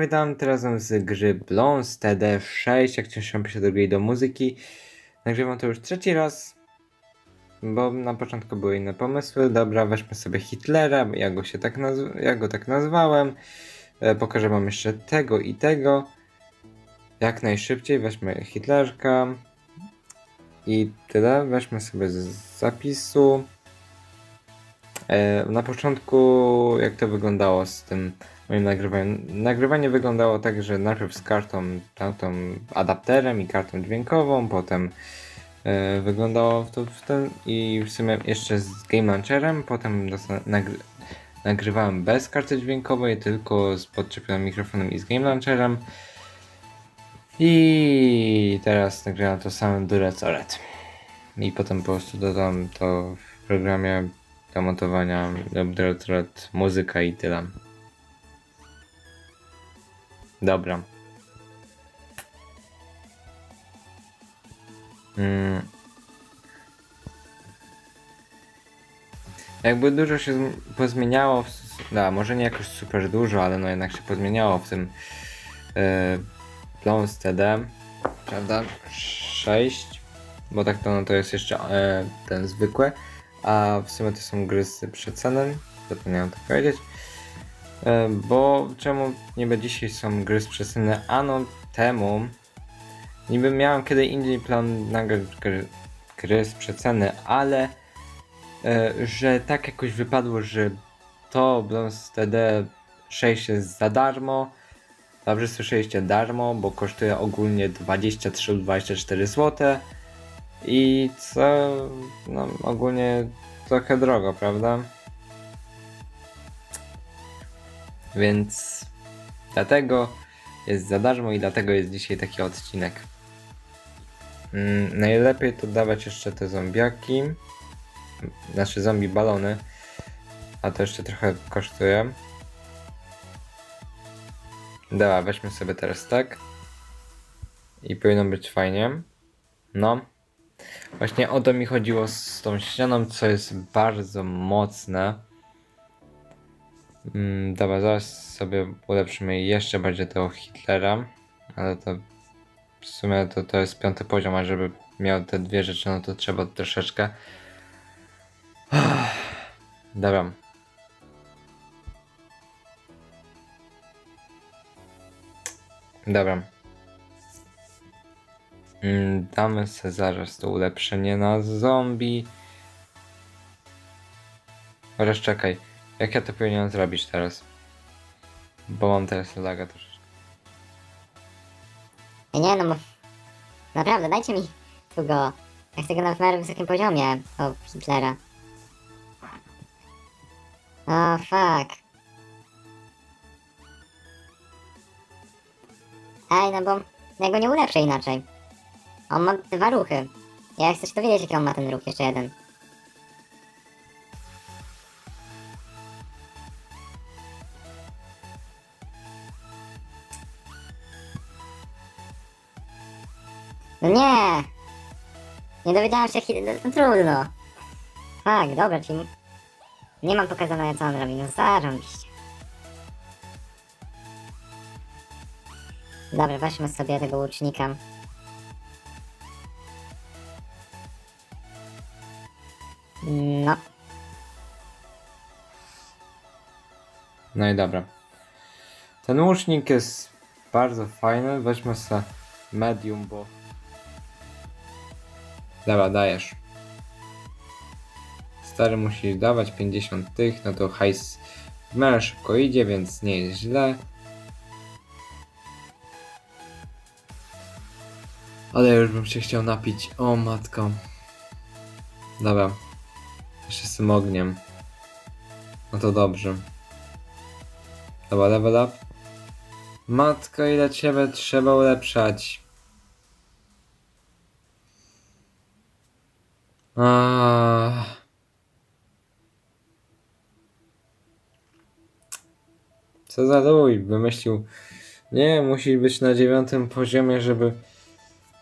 Witam, teraz z gry Blons TD6, jak ciężko się do gry do muzyki. Nagrywam to już trzeci raz, bo na początku były inne pomysły. Dobra, weźmy sobie Hitlera, ja go, się tak ja go tak nazwałem. E, pokażę wam jeszcze tego i tego. Jak najszybciej weźmy Hitlerka. I tyle, weźmy sobie z zapisu. E, na początku, jak to wyglądało z tym moim nagrywaniem? Nagrywanie wyglądało tak, że najpierw z kartą, tą adapterem i kartą dźwiękową, potem e, wyglądało to w ten i w sumie jeszcze z Game Launcherem, potem nagry nagrywałem bez karty dźwiękowej, tylko z podczepionym mikrofonem i z Game Launcherem. I teraz nagrywam to samym Oret. I potem po prostu dodam to w programie do montowania Oret, muzyka i tyle. Dobra. Mm. Jakby dużo się zm- pozmieniało, w, da, może nie jakoś super dużo, ale no jednak się pozmieniało w tym yy, Plons TD, prawda? 6, bo tak to, no to jest jeszcze e, ten zwykły, a w sumie to są gry z przecenem, zapomniałem to powiedzieć. E, Bo czemu niby dzisiaj są gry z przestrzenne? Ano temu niby miałem kiedy indziej plan nagrać gry, gry z przeceny, ale e, że tak jakoś wypadło, że to Blons TD 6 jest za darmo. Dobrze słyszeliście darmo, bo kosztuje ogólnie 23 lub 24 zł. I co no ogólnie trochę drogo, prawda? Więc dlatego jest za darmo i dlatego jest dzisiaj taki odcinek. Mm, najlepiej to dawać jeszcze te zombiaki. Znaczy zombie balony. A to jeszcze trochę kosztuje. Dobra, weźmy sobie teraz tak. I powinno być fajnie. No. Właśnie o to mi chodziło z tą ścianą, co jest bardzo mocne. Mm, dobra, zaraz sobie ulepszymy jeszcze bardziej tego Hitlera, ale to w sumie to, to jest piąty poziom, a żeby miał te dwie rzeczy, no to trzeba troszeczkę. Dobra. Dobra. Mm, Damy sobie zaraz to ulepszenie na zombie. Chociaż czekaj. Jak ja to powinienem zrobić teraz? Bo mam teraz laga troszeczkę. Nie no. Naprawdę, dajcie mi tu go. Ja chcę go na miarę wysokim poziomie, o Hitlera. O, fuck. Ej, no bo ja go nie ulepszę inaczej. On ma dwa ruchy. Ja chcę się dowiedzieć, jaki on ma ten ruch, jeszcze jeden. No nie! Nie dowiedziałem się, kiedy... No trudno. Tak, dobra, czyli... Nie mam pokazane, co on robi, no zarąbiście. Dobra, weźmy sobie tego łucznika. No, No i dobra. Ten łucznik jest bardzo fajny. Weźmy sobie medium, bo. Dobra, dajesz. Stary musi dawać 50 tych, no to hajs w miarę szybko idzie, więc nie jest źle. Ale już bym się chciał napić. O matko. Dobra. Jeszcze z tym ogniem. No to dobrze. Dobra, level up. Matko, ile ciebie trzeba ulepszać. Aaaa. Co za luj, wymyślił. Nie, musi być na dziewiątym poziomie, żeby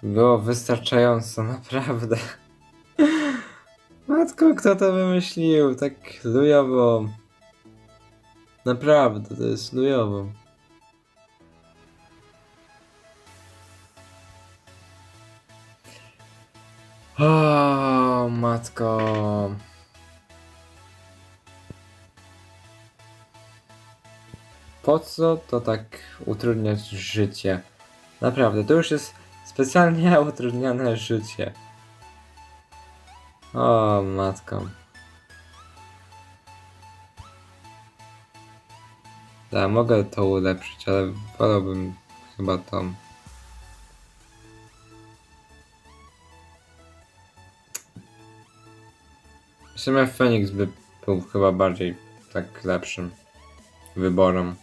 było wystarczająco, naprawdę. Kto to wymyślił? Tak lujowo. Naprawdę, to jest lujowo. O, matko. Po co to tak utrudniać życie? Naprawdę, to już jest specjalnie utrudniane życie. O, matko. Ja mogę to ulepszyć, ale wolałbym chyba to. W sumie Phoenix by był chyba bardziej tak lepszym wyborem.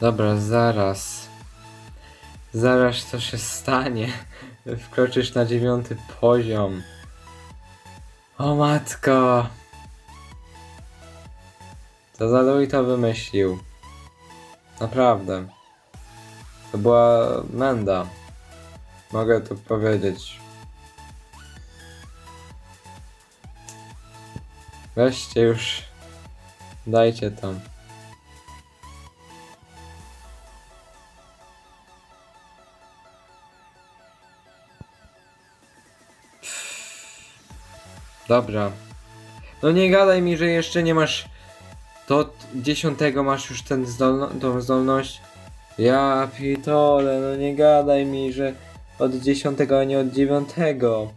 Dobra, zaraz. Zaraz to się stanie. Wkroczysz na dziewiąty poziom. O matko! Co za Louis to wymyślił? Naprawdę. To była menda. Mogę to powiedzieć. Weźcie już. Dajcie tam. Dobra. No nie gadaj mi, że jeszcze nie masz. To dziesiątego masz już ten zdolno tą zdolność. Ja pitole, no nie gadaj mi, że od dziesiątego, a nie od dziewiątego.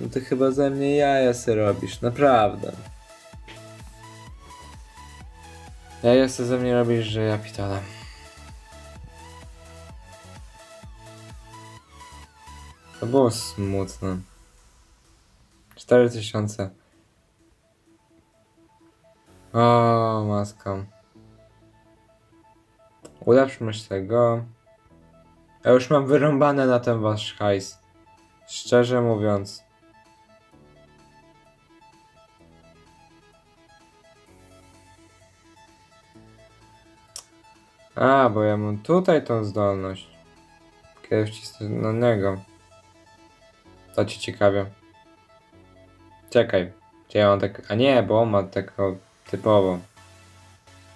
No to chyba ze mnie jaja se robisz, naprawdę. Jaja se ze mnie robisz, że ja pitole. To było smutne. 4000. O, maska. Ulepszmy się tego. Ja już mam wyrąbane na ten wasz hajs. Szczerze mówiąc. A, bo ja mam tutaj tą zdolność. Kiedy wcisnę na niego. To ci ciekawie. Czekaj. Czy ja mam tak. A nie, bo on ma taką typowo.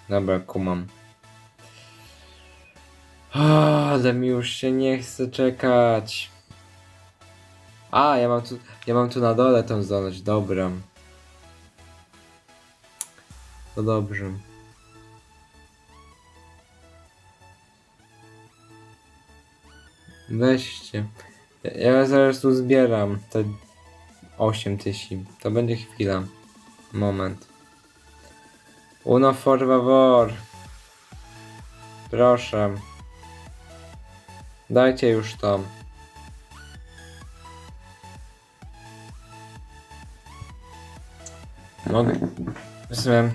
Dobra, kumam. O, ale mi już się nie chce czekać. A, ja mam tu. Ja mam tu na dole tą zdolność. Dobra. To dobrze. Weźcie. Ja, zaraz tu zbieram te 8 tysięcy. To będzie chwila. Moment. Uno por favor. Proszę. Dajcie już to. Mogę. W sumie.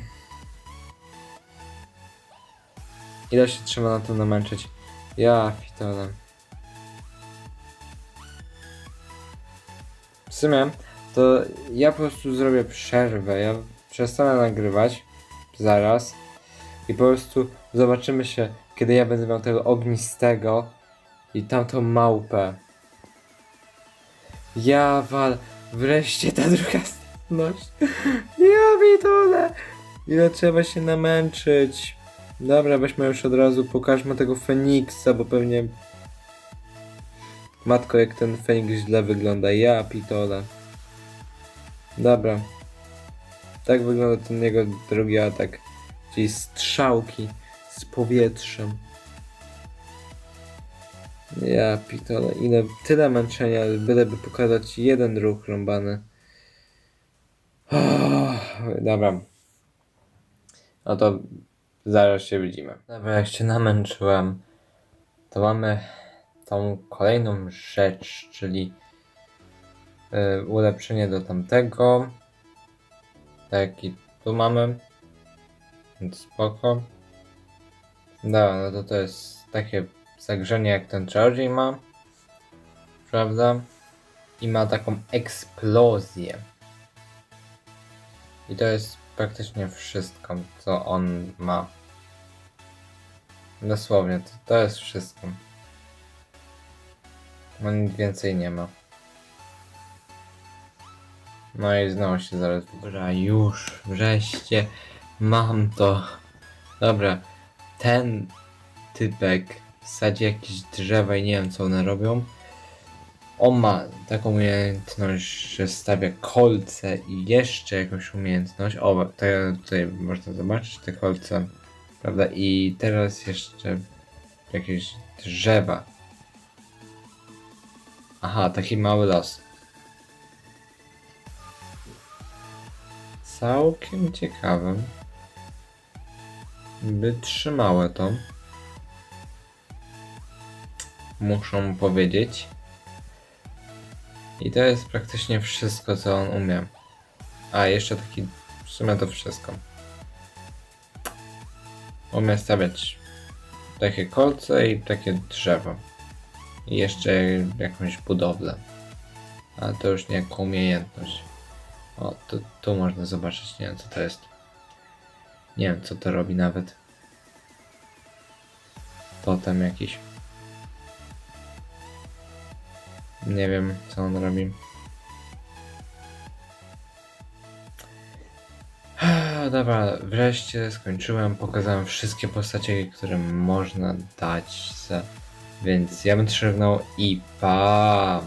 Ile się trzeba na tym namęczyć? Ja, pitole. Sumie, to ja po prostu zrobię przerwę. Ja przestanę nagrywać zaraz i po prostu zobaczymy się, kiedy ja będę miał tego ognistego i tamtą małpę. Ja wal, wreszcie ta druga zdolność. Ja widole. Ile trzeba się namęczyć. Dobra, weźmy już od razu, pokażmy tego Feniksa, bo pewnie Matko, jak ten Feniks źle wygląda. Ja pitole. Dobra. Tak wygląda ten jego drugi atak. Czyli strzałki z powietrzem. Ja pitole. Ile, tyle męczenia, byleby pokazać jeden ruch rąbany. Dobra. No to zaraz się widzimy. Dobra, jak się namęczyłem, to mamy tą kolejną rzecz, czyli y, ulepszenie do tamtego. Tak i tu mamy. Więc spoko. Dobra, no to to jest takie zagrzenie jak ten Chargy ma. Prawda? I ma taką eksplozję. I to jest praktycznie wszystko, co on ma. Dosłownie, to, to jest wszystko. No nic więcej nie ma. No i znowu się zaraz... Dobra, już, wreszcie mam to. Dobra, ten typek sadzi jakieś drzewa i nie wiem co one robią. On ma taką umiejętność, że stawia kolce i jeszcze jakąś umiejętność. O, tutaj można zobaczyć te kolce, prawda? I teraz jeszcze jakieś drzewa. Aha, taki mały los. Całkiem ciekawym. Wytrzymałe to. Muszą powiedzieć. I to jest praktycznie wszystko, co on umie. A, jeszcze taki, w sumie to wszystko. Umie stawiać takie kolce i takie drzewo. I jeszcze jakąś budowlę. Ale to już nie jako umiejętność. O, tu, tu można zobaczyć, nie wiem co to jest. Nie wiem co to robi nawet. Totem jakiś. Nie wiem co on robi. Dobra, wreszcie skończyłem. Pokazałem wszystkie postacie, które można dać. Za... Więc ja bym trzymał IPA.